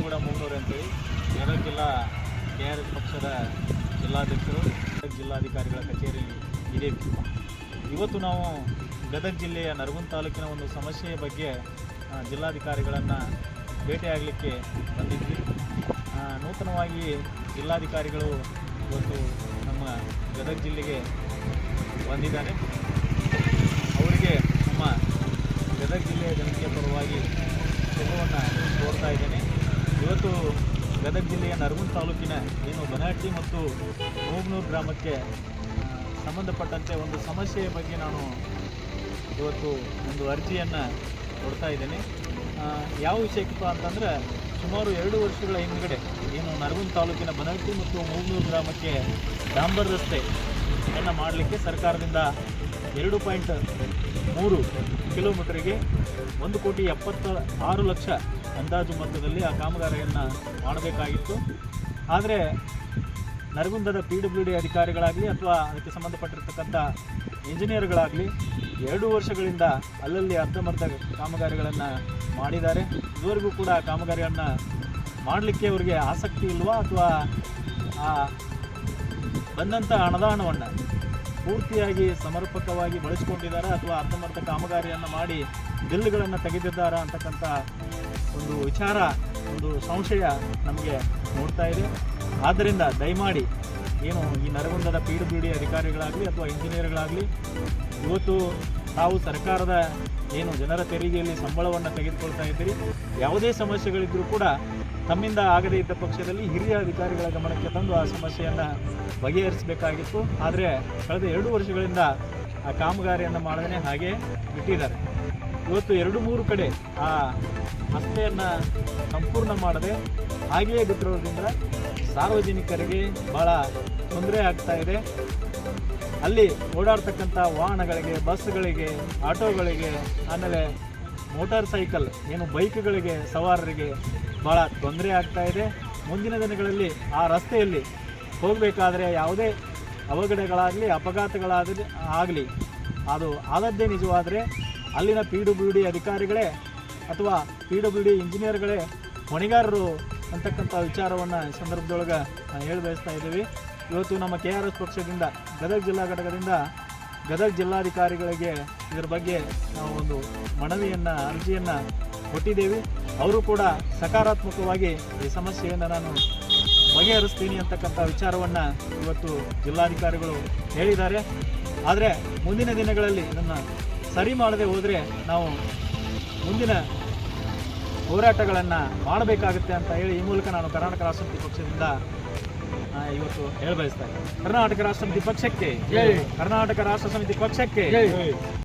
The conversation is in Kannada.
ಕೂಡ ಮುನ್ನೂರು ಅಂತೇಳಿ ಗದಗ ಜಿಲ್ಲಾ ಕೆ ಆರ್ ಎಸ್ ಪಕ್ಷದ ಜಿಲ್ಲಾಧ್ಯಕ್ಷರು, ಗದಗ ಜಿಲ್ಲಾಧಿಕಾರಿಗಳ ಕಚೇರಿಯಲ್ಲಿ ಇದೆ. ಇವತ್ತು ನಾವು ಗದಗ ಜಿಲ್ಲೆಯ ನರಗುಂದ ತಾಲೂಕಿನ ಒಂದು ಸಮಸ್ಯೆಯ ಬಗ್ಗೆ ಜಿಲ್ಲಾಧಿಕಾರಿಗಳನ್ನು ಭೇಟಿಯಾಗಲಿಕ್ಕೆ ಬಂದಿದ್ವಿ. ನೂತನವಾಗಿ ಜಿಲ್ಲಾಧಿಕಾರಿಗಳು ಇವತ್ತು ನಮ್ಮ ಗದಗ ಜಿಲ್ಲೆಗೆ ಬಂದಿದ್ದಾರೆ. ಅವರಿಗೆ ನಮ್ಮ ಗದಗ ಜಿಲ್ಲೆಯ ಜನತೆಯ ಪರವಾಗಿ ಶುಭವನ್ನು ಕೋರ್ತಾ ಇದ್ದೇನೆ. ಇವತ್ತು ಗದಗ ಜಿಲ್ಲೆಯ ನರಗುಂದ ತಾಲೂಕಿನ ಏನು ಬನಹಟ್ಟಿ ಮತ್ತು ಮೂಗ್ನೂರು ಗ್ರಾಮಕ್ಕೆ ಸಂಬಂಧಪಟ್ಟಂತೆ ಒಂದು ಸಮಸ್ಯೆಯ ಬಗ್ಗೆ ನಾನು ಇವತ್ತು ಒಂದು ಅರ್ಜಿಯನ್ನು ಕೊಡ್ತಾ ಇದ್ದೇನೆ. ಯಾವ ವಿಷಯಕ್ಕಪ್ಪ ಅಂತಂದರೆ, ಸುಮಾರು ಎರಡು ವರ್ಷಗಳ ಹಿಂದ್ಗಡೆ ಏನು ನರಗುಂದ ತಾಲೂಕಿನ ಬನಹಟ್ಟಿ ಮತ್ತು ಮೂಗ್ನೂರು ಗ್ರಾಮಕ್ಕೆ ಡಾಂಬರ್ ರಸ್ತೆಯನ್ನು ಮಾಡಲಿಕ್ಕೆ ಸರ್ಕಾರದಿಂದ ಎರಡು ಪಾಯಿಂಟ್ ಮೂರು ಕಿಲೋಮೀಟರಿಗೆ ಒಂದು ಕೋಟಿ ಎಪ್ಪತ್ತ ಆರು ಲಕ್ಷ ಅಂದಾಜು ಮೊತ್ತದಲ್ಲಿ ಆ ಕಾಮಗಾರಿಯನ್ನು ಮಾಡಬೇಕಾಗಿತ್ತು. ಆದರೆ ನರಗುಂದದ ಪಿ ಡಬ್ಲ್ಯೂ ಡಿ ಅಧಿಕಾರಿಗಳಾಗಲಿ ಅಥವಾ ಅದಕ್ಕೆ ಸಂಬಂಧಪಟ್ಟಿರ್ತಕ್ಕಂಥ ಇಂಜಿನಿಯರ್ಗಳಾಗಲಿ ಎರಡು ವರ್ಷಗಳಿಂದ ಅಲ್ಲಲ್ಲಿ ಅರ್ಧಮರ್ಧ ಕಾಮಗಾರಿಗಳನ್ನು ಮಾಡಿದ್ದಾರೆ. ಇದುವರೆಗೂ ಕೂಡ ಕಾಮಗಾರಿಯನ್ನು ಮಾಡಲಿಕ್ಕೆ ಅವರಿಗೆ ಆಸಕ್ತಿ ಇಲ್ವಾ ಅಥವಾ ಆ ಬಂದಂಥ ಅನುದಾನವನ್ನು ಪೂರ್ತಿಯಾಗಿ ಸಮರ್ಪಕವಾಗಿ ಬಳಸಿಕೊಂಡಿದ್ದಾರೆ ಅಥವಾ ಅರ್ಧಮರ್ಧ ಕಾಮಗಾರಿಯನ್ನು ಮಾಡಿ ಬಿಲ್ಗಳನ್ನು ತೆಗೆದಿದ್ದಾರಾ ಅಂತಕ್ಕಂಥ ಒಂದು ವಿಚಾರ, ಒಂದು ಸಂಶಯ ನಮಗೆ ನೋಡ್ತಾ ಇದೆ. ಆದ್ದರಿಂದ ದಯಮಾಡಿ ಏನು ಈ ನರಗುಂದದ ಪಿ ಡಬ್ಲ್ಯೂ ಡಿ ಅಧಿಕಾರಿಗಳಾಗಲಿ ಅಥವಾ ಇಂಜಿನಿಯರ್ಗಳಾಗಲಿ ಇವತ್ತು ತಾವು ಸರ್ಕಾರದ ಏನು ಜನರ ತೆರಿಗೆಯಲ್ಲಿ ಸಂಬಳವನ್ನು ತೆಗೆದುಕೊಳ್ತಾ ಇದ್ದೀರಿ, ಯಾವುದೇ ಸಮಸ್ಯೆಗಳಿದ್ದರೂ ಕೂಡ ತಮ್ಮಿಂದ ಆಗದೇ ಇದ್ದ ಪಕ್ಷದಲ್ಲಿ ಹಿರಿಯ ಅಧಿಕಾರಿಗಳ ಗಮನಕ್ಕೆ ತಂದು ಆ ಸಮಸ್ಯೆಯನ್ನು ಬಗೆಹರಿಸಬೇಕಾಗಿತ್ತು. ಆದರೆ ಕಳೆದ ಎರಡು ವರ್ಷಗಳಿಂದ ಆ ಕಾಮಗಾರಿಯನ್ನು ಮಾಡದೇ ಹಾಗೆ ಬಿಟ್ಟಿದ್ದಾರೆ. ಇವತ್ತು ಎರಡು ಮೂರು ಕಡೆ ಆ ರಸ್ತೆಯನ್ನು ಸಂಪೂರ್ಣ ಮಾಡದೆ ಹಾಗೆಯೇ ಬಿಟ್ಟಿರೋದ್ರಿಂದ ಸಾರ್ವಜನಿಕರಿಗೆ ಭಾಳ ತೊಂದರೆ ಆಗ್ತಾ ಇದೆ. ಅಲ್ಲಿ ಓಡಾಡ್ತಕ್ಕಂಥ ವಾಹನಗಳಿಗೆ, ಬಸ್ಗಳಿಗೆ, ಆಟೋಗಳಿಗೆ, ಆಮೇಲೆ ಮೋಟಾರ್ ಸೈಕಲ್, ಏನು ಬೈಕ್ಗಳಿಗೆ, ಸವಾರರಿಗೆ ಭಾಳ ತೊಂದರೆ ಆಗ್ತಾ ಇದೆ. ಮುಂದಿನ ದಿನಗಳಲ್ಲಿ ಆ ರಸ್ತೆಯಲ್ಲಿ ಹೋಗಬೇಕಾದ್ರೆ ಯಾವುದೇ ಅವಘಡಗಳಾಗಲಿ, ಅಪಘಾತಗಳಾಗಲಿ, ಆಗಲಿ, ಅದು ಆದದ್ದೇ ನಿಜವಾದರೆ ಅಲ್ಲಿನ ಪಿ ಡಬ್ಲ್ಯೂ ಡಿ ಅಧಿಕಾರಿಗಳೇ ಅಥವಾ ಪಿ ಡಬ್ಲ್ಯೂ ಡಿ ಇಂಜಿನಿಯರ್ಗಳೇ, ಹೊಣೆಗಾರರು ಅಂತಕ್ಕಂಥ ವಿಚಾರವನ್ನು ಸಂದರ್ಭದೊಳಗೆ ಹೇಳಿ ಬಯಸ್ತಾ ಇದ್ದೀವಿ. ಇವತ್ತು ನಮ್ಮ ಕೆ ಆರ್ ಎಸ್ ಪಕ್ಷದಿಂದ, ಗದಗ ಜಿಲ್ಲಾ ಘಟಕದಿಂದ ಗದಗ ಜಿಲ್ಲಾಧಿಕಾರಿಗಳಿಗೆ ಇದರ ಬಗ್ಗೆ ನಾವು ಒಂದು ಮನವಿಯನ್ನು, ಅರ್ಜಿಯನ್ನು ಕೊಟ್ಟಿದ್ದೇವೆ. ಅವರು ಕೂಡ ಸಕಾರಾತ್ಮಕವಾಗಿ ಈ ಸಮಸ್ಯೆಯನ್ನು ನಾನು ಬಗೆಹರಿಸ್ತೀನಿ ಅಂತಕ್ಕಂಥ ವಿಚಾರವನ್ನು ಇವತ್ತು ಜಿಲ್ಲಾಧಿಕಾರಿಗಳು ಹೇಳಿದ್ದಾರೆ. ಆದರೆ ಮುಂದಿನ ದಿನಗಳಲ್ಲಿ ಇದನ್ನು ಸರಿ ಮಾಡದೆ ಹೋದರೆ ನಾವು ಮುಂದಿನ ಹೋರಾಟಗಳನ್ನು ಮಾಡಬೇಕಾಗುತ್ತೆ ಅಂತ ಹೇಳಿ ಈ ಮೂಲಕ ನಾನು ಕರ್ನಾಟಕ ರಾಷ್ಟ್ರಪತಿ ಪಕ್ಷದಿಂದ ಇವತ್ತು ಹೇಳ ಬಯಸ್ತಾ ಇದ್ದೀನಿ. ಕರ್ನಾಟಕ ರಾಷ್ಟ್ರ ಸಮಿತಿ ಪಕ್ಷಕ್ಕೆ ಕರ್ನಾಟಕ ರಾಷ್ಟ್ರ ಸಮಿತಿ ಪಕ್ಷಕ್ಕೆ